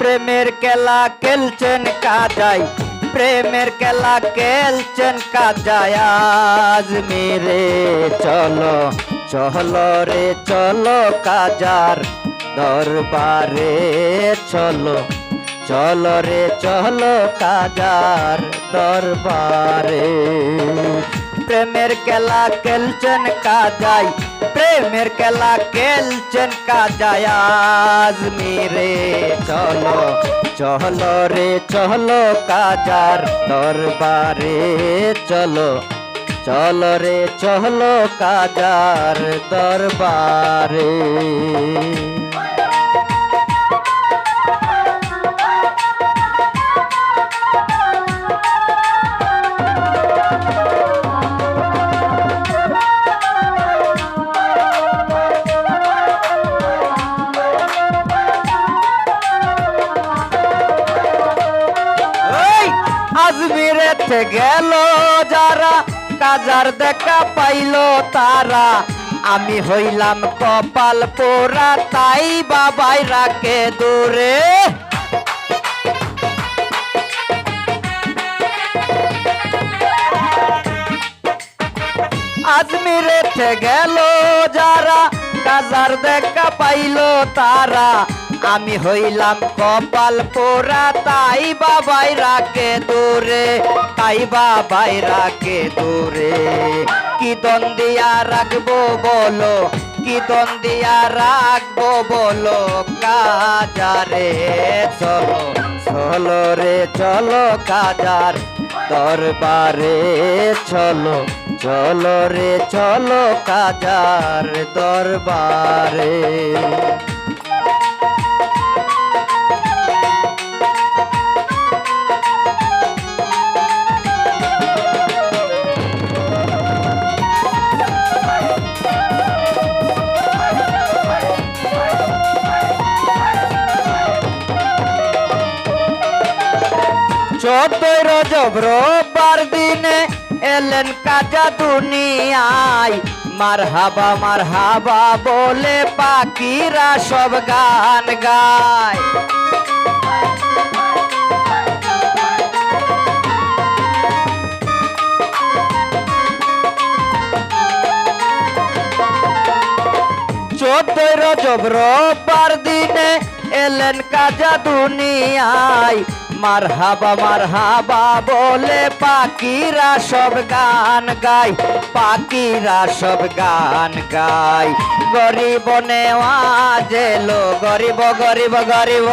প্রেমের খেলা খেলছেন কাজাই, প্রেমের খেলা খেলছেন কাজাই। আজ মেরে চলো চলো রে চলো কাজার দরবারে চলো চলো রে চলো কাজার দরবারে। প্রেমের খেলা খেলছেন কাজাই প্রেমের খেলা খেলছেন কাজায়াজ মেরে চলো চলো রে, চলো কাজার দরবারে। চলো চলো রে, চলো কাজার দরবারে। আজমিরেতে গেল যারা, কাজার দেখা পাইল তারা। আমি হইলাম কপাল পোড়া, তাই বাবাই রাখে দূরে। আজমিরেতে গেল যারা, কাজার দেখা পাইল তারা। আমি হইলাম কপাল পোড়া, তাই বাবাই রাখে দূরে, তাই বাবাই রাখে দূরে। কি দ্বন্দ্বিয়া রাখব বলো, কি দ্বন্দ্বিয়া রাখব বলো কাজারে চলো চলো রে চলো কাজার দরবারে চলো চলো রে চলো কাজার দরবারে। চোদ্দই রজব রোববার দিনে এলেন কাজা দুনিয়ায়। মার হাবা বলে পাখিরা সব গান গায়। চোদ্দই রজব রোববার দিনে এলেন কাজা দুনিয়ায় মার হাবা মার হাবা বলে, পাখিরা সব গান গায়, পাখিরা সব গান গায়। গরিব নেওয়াজ এলো গরিব গরিব গরিব।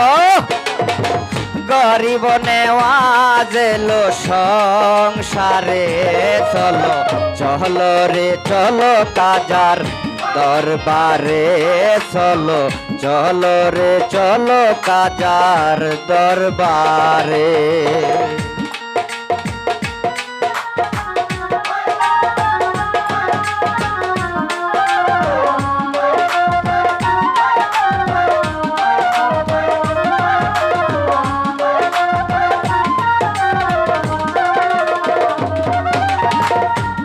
গরিব নেওয়াজ এলো সংসারে চলো চলো রে, চলো কাজার দরবারে চলো চলো রে চলো কাজার দরবারে।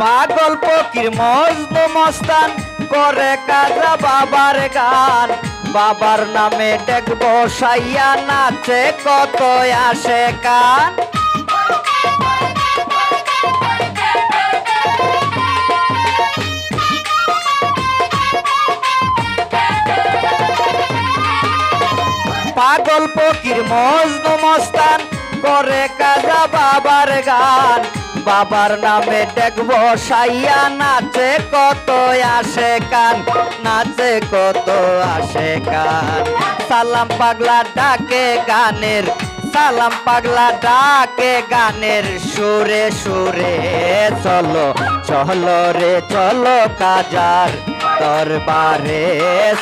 পাগল ফকির মজনু মস্তান করে কাজা বাবার গান। বাবার নামে ডেক বসাইয়া নাচে কত আসে কান। পাগল ফকির মজনু মস্তান করে কাজা বাবার গান। বাবার নামে ডেক সাইয়া, নাচে কত আসে কান, নাচে কত আসে কান। সালাম পাগলা ডাকে গানের, সালাম পাগলা ডাকে গানের, সুরে সুরে চলো চলো রে, চলো কাজার দরবারে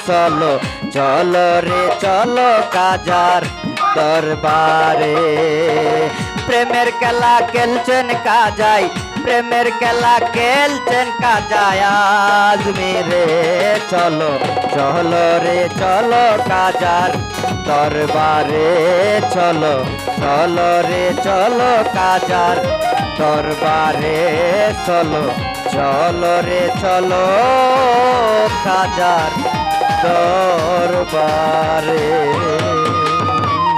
চলো চলো রে, চলো কাজার দরবারে। প্রেমের খেলা খেলছেন কাজাই, প্রেমের খেলা খেলছেন কাজাই। আজ মেরে চলো চলো রে চলো কাজার দরবারে চলো চলো রে চলো কাজার দরবারে চলো চলো রে চলো কাজার দরবারে।